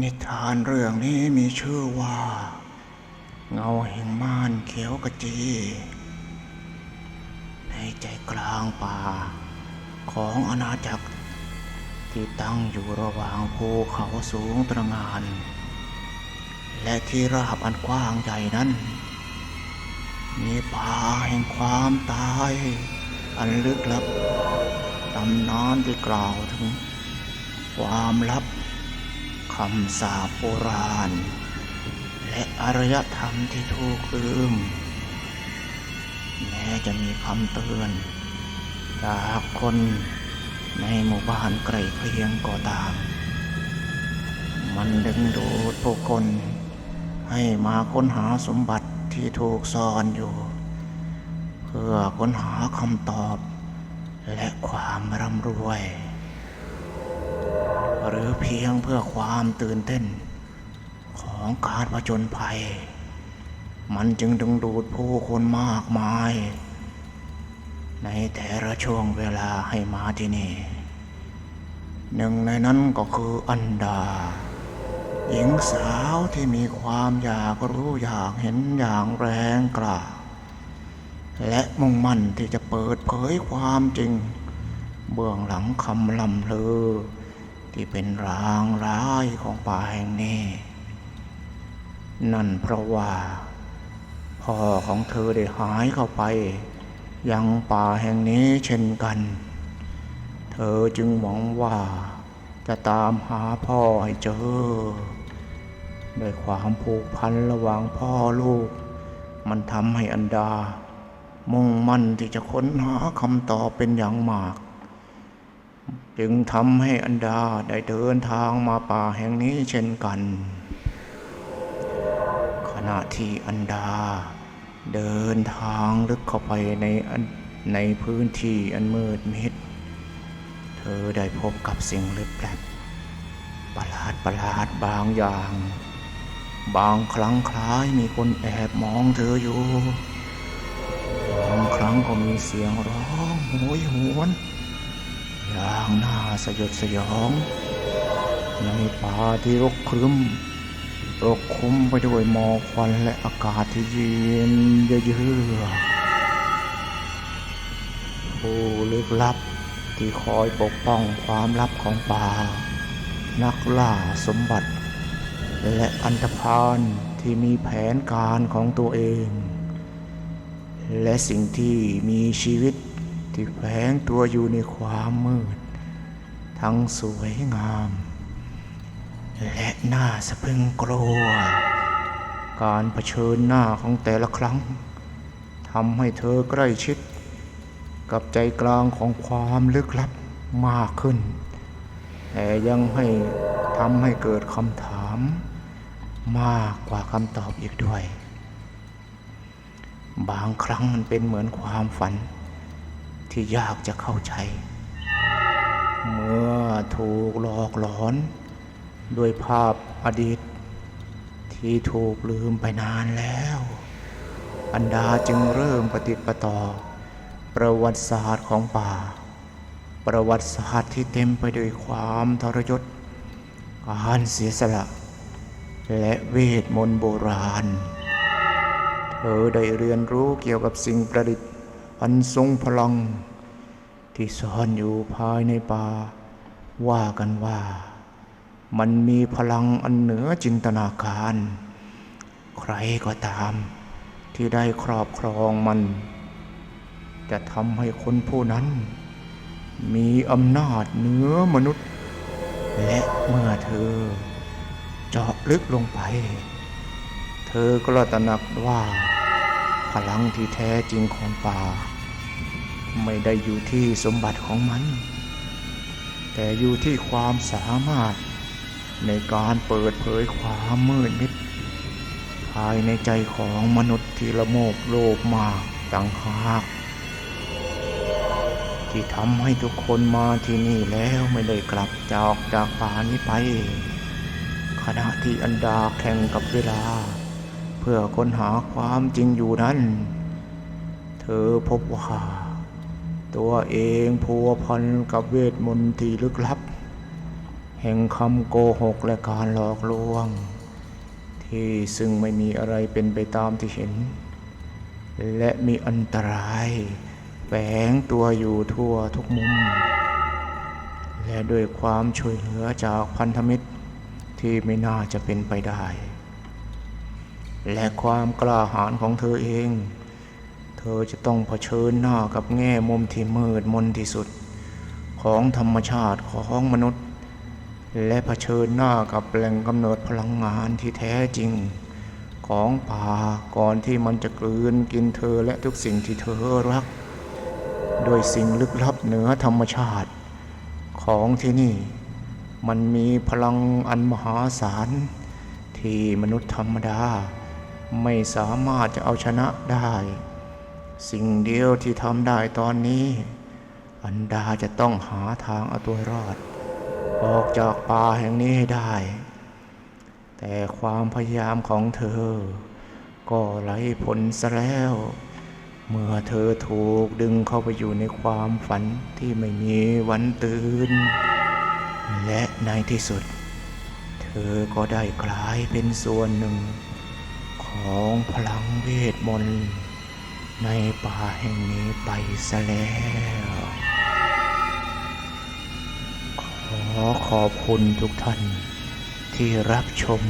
นิทานเรื่องนี้มีชื่อว่า เงาแห่งม่านเขียวกระจี ในใจกลางป่า ของอาณาจักร ที่ตั้งอยู่ระหว่างภูเขาสูงตระหงาน และที่ราบอันกว้างใหญ่นั้น มีป่าแห่งความตาย อันลึกลับตำนานที่กล่าวถึง ความลับ คำสาปโบราณ และอารยธรรมที่ถูกลืม แม้จะมีคำเตือน จากคนในหมู่บ้านไกลเกลียงก็ตาม มันดึงดูดผู้คนให้มาค้นหาสมบัติที่ถูกซ่อนอยู่ เพื่อค้นหาคำตอบและความร่ำรวย หรือเพียงเพื่อความตื่นเต้น ของการผจญภัย มันจึงดึงดูดผู้คนมากมาย ในแต่ละช่วงเวลาให้มาที่นี่ หนึ่งในนั้นก็คืออันดา หญิงสาวที่มีความอยากรู้อยากเห็นอย่างแรงกล้าและมุ่งมั่นที่จะเปิดเผยความจริง เบื้องหลังคำลำเลือ ที่เป็นรางร้ายของป่าแห่งนี้ นั่นเพราะว่า พ่อของเธอได้หายเข้าไป ยังป่าแห่งนี้เช่นกัน เธอจึงหวังว่าจะตามหาพ่อให้เจอด้วยความผูกพันระหว่างพ่อลูก มันทำให้อันดา มุ่งมั่นที่จะค้นหาคำตอบเป็นอย่างมาก จึงทำให้อันดาได้เดินทางมาป่าแห่งนี้เช่นกัน ขณะที่อันดา เดินทางลึกเข้าไปในในพื้นที่อันมืดมิด เธอได้พบกับสิ่งลึกลับประหลาดประหลาดบางอย่าง บางครั้งคล้ายมีคนแอบมองเธออยู่ บางครั้งก็มีเสียงร้องโหยหวน อย่างน่าสยดสยอง ในป่าที่รกครึ้มรกคลุ้มไปด้วยหมอกควันและอากาศที่เย็นเยือกผู้ลึกลับที่คอยปกป้องความลับของป่า นักล่าสมบัติ และอันธพาลที่มีแผนการของตัวเอง และสิ่งที่มีชีวิต ที่แฝงตัวอยู่ในความมืด ทั้งสวยงาม และน่าสะพึงกลัว การเผชิญหน้าของแต่ละครั้งทำให้เธอใกล้ชิด กับใจกลางของความลึกลับมากขึ้น แต่ยังให้ทำให้เกิดคำถามมากกว่าคำตอบอีกด้วย บางครั้งมันเป็นเหมือนความฝัน ที่ยากจะเข้าใจ เมื่อถูกหลอกหลอน ด้วยภาพอดีต ที่ถูกลืมไปนานแล้ว อันดาจึงเริ่มปฏิประต่อ ประวัติศาสตร์ของป่า ประวัติศาสตร์ที่เต็มไปด้วยความทรยศการเสียสละ และเวทมนต์โบราณ เธอได้เรียนรู้เกี่ยวกับสิ่งประดิษฐ์ อันทรงพลัง ที่ซ่อนอยู่ภายในป่า ว่ากันว่า มันมีพลังอันเหนือจินตนาการ ใครก็ตาม ที่ได้ครอบครองมัน จะทำให้คนผู้นั้น มีอำนาจเหนือมนุษย์ และเมื่อเธอ เจาะลึกลงไป เธอก็ตระหนักว่า ลังที่แท้จริงของป่า ไม่ได้อยู่ที่สมบัติของมัน แต่อยู่ที่ความสามารถในการเปิดเผยความมืดมิด ภายในใจของมนุษย์ที่ละโมบโลภมากต่างหากที่ทำให้ทุกคนมาที่นี่แล้วไม่ได้กลับจากจากป่านี้ไป ขณะที่อันดาแข่งกับเวลา พื่อค้นหาความจริงอยู่นั้น เธอพบว่า ตัวเองพัวพันกับเวทมนต์ที่ลึกลับ แห่งคำโกหกและการหลอกลวง ที่ซึ่งไม่มีอะไรเป็นไปตามที่เห็น และมีอันตรายแฝงตัวอยู่ทั่วทุกมุม และด้วยความช่วยเหลือจากพันธมิตรที่ไม่น่าจะเป็นไปได้ และความกล้าหาญของเธอเอง เธอจะต้องเผชิญหน้ากับแง่มุมที่มืดมนที่สุด ของธรรมชาติของมนุษย์ และเผชิญหน้ากับแหล่งกำเนิดพลังงานที่แท้จริง ของป่าก่อนที่มันจะกลืนกินเธอและทุกสิ่งที่เธอรัก โดยสิ่งลึกลับเหนือธรรมชาติ ของที่นี่มันมีพลังอันมหาศาลที่มนุษย์ธรรมดา ไม่สามารถจะเอาชนะได้ สิ่งเดียวที่ทำได้ตอนนี้ อันดาจะต้องหาทางเอาตัวรอด ออกจากป่าแห่งนี้ให้ได้ แต่ความพยายามของเธอ ก็ไร้ผลซะแล้ว เมื่อเธอถูกดึงเข้าไปอยู่ในความฝันที่ไม่มีวันตื่น และในที่สุด เธอก็ได้กลายเป็นส่วนหนึ่ง ของพลังเวทมนต์ในป่าแห่งนี้ไปซะแล้ว ขอขอบคุณทุกท่านที่รับชม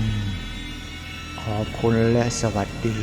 ขอบคุณและสวัสดี